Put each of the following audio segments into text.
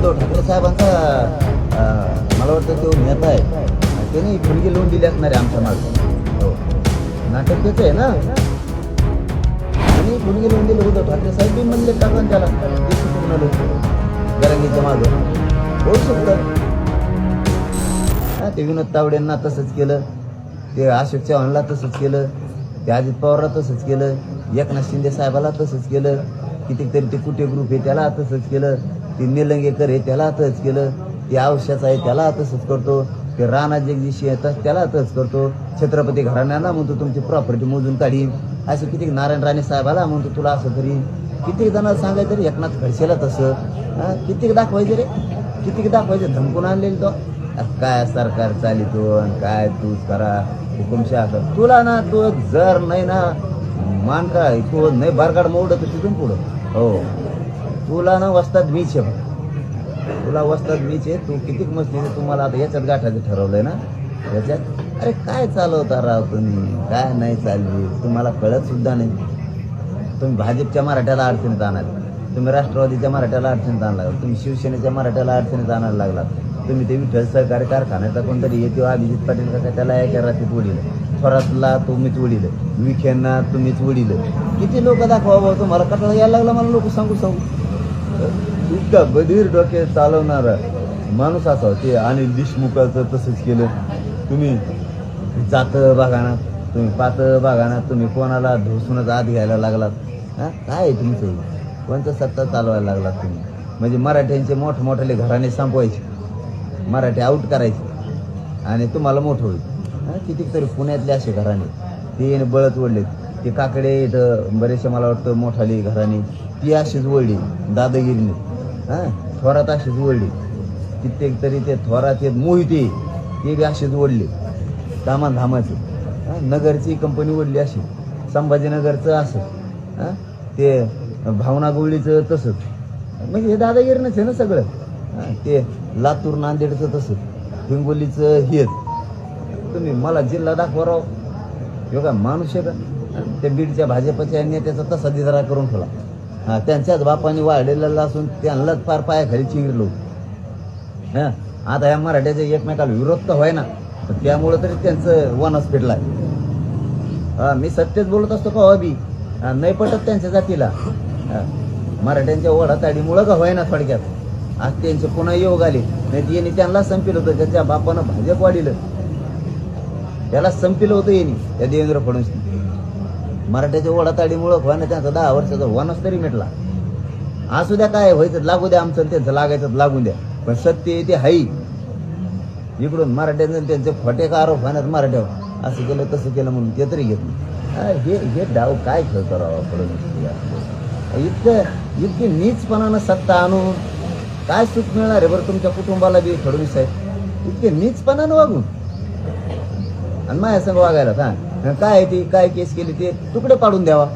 उद्धव ठाकरे साहेबांचा मला वाटतं तो नेता आहे. त्यांनी फुलगी लोन दिली असणार आहे आमच्या मागे. हो. नाटक त्याचं आहे ना? त्यांनी फुलगी लोन दिले उद्धव ठाकरे साहेब बी म्हणले टाकून त्याला? पूर्ण लोक गरंगीच्या मागं. होऊ शकतं. हा, ते विनोद तावडेंना तसंच केलं. ते अशोक चव्हाणला तसंच केलं. ते अजित पवारला तसंच केलं. एकनाथ शिंदे साहेबाला तसंच केलं. कितीतरी ते कुठे ग्रुप आहे त्याला तसंच केलं. ते निलंगेकर आहे त्याला आताच केलं. ते आवश्यक आहे त्याला तसंच करतो. ते राणा जगदीशी येतात त्याला आताच करतो. छत्रपती घराण्यांना म्हणतो तुमची प्रॉपर्टी मोजून काढीन असे किती नारायण राणे साहेबाला म्हणतो तुला असं करीन किती जणांना सांगायचं रे एकनाथ खडसेला तसं. कितीक किती दाखवायचं रे? किती दाखवायचं? धमकून आणलेली तो. काय सरकार चालितो आणि काय तूच करा हुकुमशा कर. तुला ना तो जर नाही ना मान काय तू नाही बारगाड मोडत तिथून पुढं. हो. तुला ना वस्तात मीच आहे तुला वस्तात मीच आहे. तू कितीक मस्ती तुम्हाला आता याच्यात गाठायचं ठरवलंय ना? याच्यात? अरे काय चालवता राव तुम्ही? काय नाही चालली? तुम्हाला कळत सुद्धा नाही. तुम्ही भाजपच्या मराठ्याला अडचणीत आणाल तुम्ही राष्ट्रवादीच्या मराठ्याला अडचणीत आणायला लागला. तुम्ही शिवसेनेच्या मराठ्याला अडचणीत आणायला लागला. तुम्ही ते विठ्ठल सहकारी कारखान्याचा कोणतरी येतो अभिजित पाटील का त्याला एका रात्रीत उडीलं. थोरातला तुम्हीच उडीलं. विखेंना तुम्हीच उडीलं. किती लोक दाखवा भाऊ तुम्हाला कटाळा यायला लागला? मला लोक सांगू सांगू. इतका बधीर डोके चालवणारा माणूस असा ते आणि देशमुखाचं तसंच केलं. तुम्ही जात बघा ना तुम्ही पात बघा ना तुम्ही कोणाला धुसूनच आत घ्यायला लागलात. हा? काय आहे तुमचं? कोणतं सत्ता चालवायला लागलात तुम्ही? म्हणजे मराठ्यांचे मोठमोठाले घराणे संपवायचे. मराठी आऊट करायचे. आणि तुम्हाला मोठं होईल. हा? पुण्यातले असे घराणे. ते बळत ओढलेत ते काकडे इथं बरेचसे मला वाटतं मोठाली घराने ती अशीच वळली दादागिरीने. हां? थोरात अशीच वळली. कित्येक तरी ते थोरात येत मोहिते ते बी अशीच ओढले दामान धामाचे नगरची कंपनी ओढली अशी. संभाजीनगरचं असं. हां? ते भावना गवळीचं तसंच म्हणजे हे दादागिरीनंच आहे ना सगळं. हां? ते लातूर नांदेडचं तसंच हिंगोलीचं हेच तुम्ही मला जिल्हा दाखवा राव. योगा का माणूस आहे का? त्या बीडच्या भाजपच्या यांनी त्याचा तसा दिदारा करून ठेवला. हां त्यांच्याच बापाने वाढलेला असून त्यांनाच फार पायाखाली चिरलो. हां आता या मराठ्याच्या एकमेकाला विरोध तर व्हाय ना त्यामुळं तरी त्यांचं वनस पेटलाय हा मी सत्यच बोलत असतो का हो बी नाही पटत त्यांच्या जातीला. मराठ्यांच्या ओढाताडीमुळं का होईना थोडक्यात? आज त्यांचे पुन्हा योग आले नाही यांनी त्यांना संपिलं होतं त्याच्या बापानं भाजप वाढिलं. त्याला संपिलं होतं यांनी त्या देवेंद्र फडणवीस मराठ्याच्या ओढाताडीमुळं व्हायना त्यांचा दहा वर्षाचा वनस तरी मिटला. असू द्या काय व्हायचं लागू द्या आमचं त्यांचं लागायचं लागून द्या. पण सत्य ते हाई इकडून मराठ्यांचं त्यांचे खोटे का आरोप होणार मराठ्यावर? असं केलं तसं केलं म्हणून ते तरी घेतलं हे हे डाव काय खेळतो राव फडणवीस इतकं इतकी नीचपणानं सत्ता आणून काय सुख मिळणार आहे बरं तुमच्या कुटुंबाला बी फडणवीस साहेब? इतके नीचपणानं वागून. आणि माझ्या संग वागायला सांग. काय आहे ती? काय केस केली ते? तुकडे पाडून द्यावा.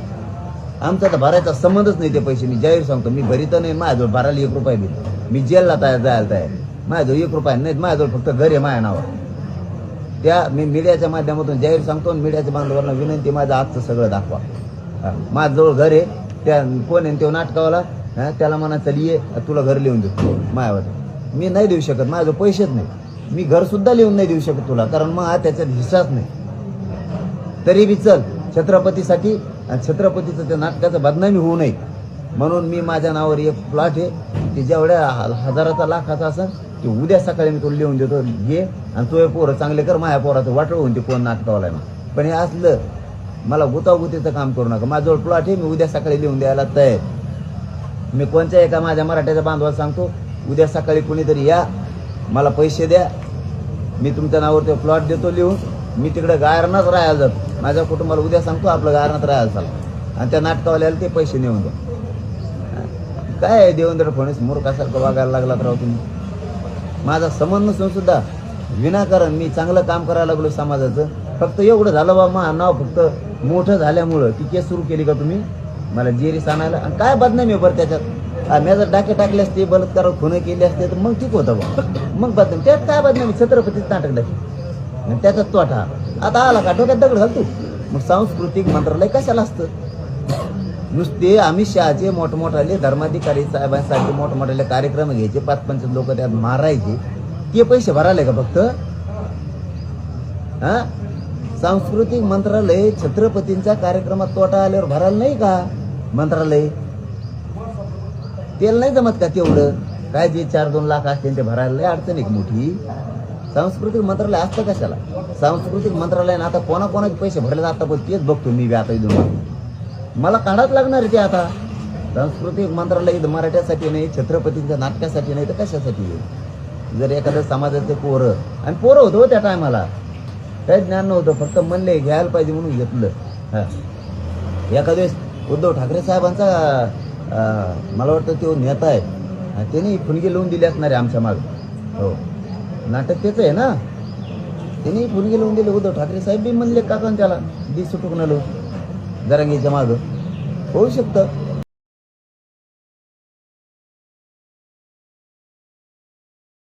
आमचा तर भरायचा संबंधच नाही ते पैसे. मी जाहीर सांगतो मी भरीत नाही. माझ्याजवळ भरायला एक रुपये बी मी जेलला तयार जायला तयार माझ्याजवळ एक रुपया नाही माझ्याजवळ फक्त घर आहे माझ्या नावावर. त्या मी मीडियाच्या माध्यमातून जाहीर सांगतो आणि मीडियाच्या बांधवांना विनंती माझं आजचं सगळं दाखवा. माझ्याजवळ घर आहे. त्या कोण आहे? तो नाटकावाला. त्याला म्हणा चल ये. तुला घर लिहून देतो मायावर. मी नाही देऊ शकत. माझं पैसेच नाही मी घरसुद्धा लिहून नाही देऊ शकत तुला. कारण मग हा त्याच्यात हिस्साच नाही. तरी बी चल छत्रपतीसाठी आणि छत्रपतीचं त्या नाटकाचं बदनामी होऊ नये. म्हणून मी माझ्या नावावर एक प्लॉट आहे की जेवढ्या ह- हजाराचा लाखाचा असं ते उद्या सकाळी मी तो लिहून देतो घे आणि तो पोरं चांगले कर माझ्या पोराचं वाटळ होऊन ते कोण नाटकावाला ना पण हे असलं मला गुतागुतीचं काम करू नका. माझ्याजवळ प्लॉट आहे मी उद्या सकाळी लिहून द्यायला तयार. मी कोणत्या एका माझ्या मराठ्याच्या बांधवाला सांगतो उद्या सकाळी कुणीतरी या मला पैसे द्या. मी तुमच्या नावावर ते प्लॉट देतो लिहून. मी तिकडं गायरनाच राहायला जातो. माझ्या कुटुंबाला उद्या सांगतो आपलं गारणात राहायला चालला. आणि त्या नाटकावाल्याला ते पैसे नेऊन द्या. काय आहे देवेंद्र फडणवीस? मूर्खासारखं वागायला लागलात राव तुम्ही. माझा संबंध नसून सुद्धा विनाकारण मी चांगलं काम करायला लागलो समाजाचं. फक्त एवढं झालं बा मा नाव फक्त मोठं झाल्यामुळं. ती केस सुरू केली का तुम्ही? मला जेरीस आणायला. आणि काय बदनामी आहे बरं त्याच्यात? मी जर डाके टाकले असते बलात्कार खुनं केली असते तर मग ठीक होतं बा. मग बदनामी. त्यात काय बदनामी? छत्रपतीच नाटक दाखल आणि त्याच्यात तोटा. आता आला का? डोक्यात दगड घालतो मग सांस्कृतिक मंत्रालय कशाला असतं? नुसते आम्ही शहाचे मोठमोठाले धर्माधिकारी साहेबांसाठी मोठमोठाले कार्यक्रम घ्यायचे पाच पंच लोक त्यात मारायचे. ते पैसे भरायला का फक्त? हा? सांस्कृतिक मंत्रालय छत्रपतींच्या कार्यक्रमात तोटा आल्यावर भरायला नाही का? मंत्रालय? तेल नाही जमत का तेवढं? काय जे चार दोन लाख असतील ते भरायला अडचण एक मोठी? सांस्कृतिक मंत्रालय असतं कशाला? सांस्कृतिक मंत्रालयानं आता कोणाकोणाचे पैसे भरले आता पण तेच बघतो मी बी आता इथून मला काढाच लागणार आहे ते आता. सांस्कृतिक मंत्रालय इथं मराठ्यासाठी नाही छत्रपतींच्या नाटकासाठी नाही तर कशासाठी आहे? जर एखादं समाजाचं पोरं आणि पोरं होतं हो त्या टायमाला. काही ज्ञान नव्हतं फक्त म्हणले घ्यायला पाहिजे म्हणून घेतलं. हा. एखाद्या वेळेस उद्धव ठाकरे साहेबांचा मला वाटतं तो नेता आहे. हा, त्यांनी फुणगी लावून दिली असणार आहे आमच्या माग. हो. नाटक त्याचं आहे ना? त्यांनी फुणगी लावून दिले उद्धव ठाकरे साहेब बी म्हणले काका त्याला दी सुटूक नलो. जरांगीच्या मागं. होऊ शकतं.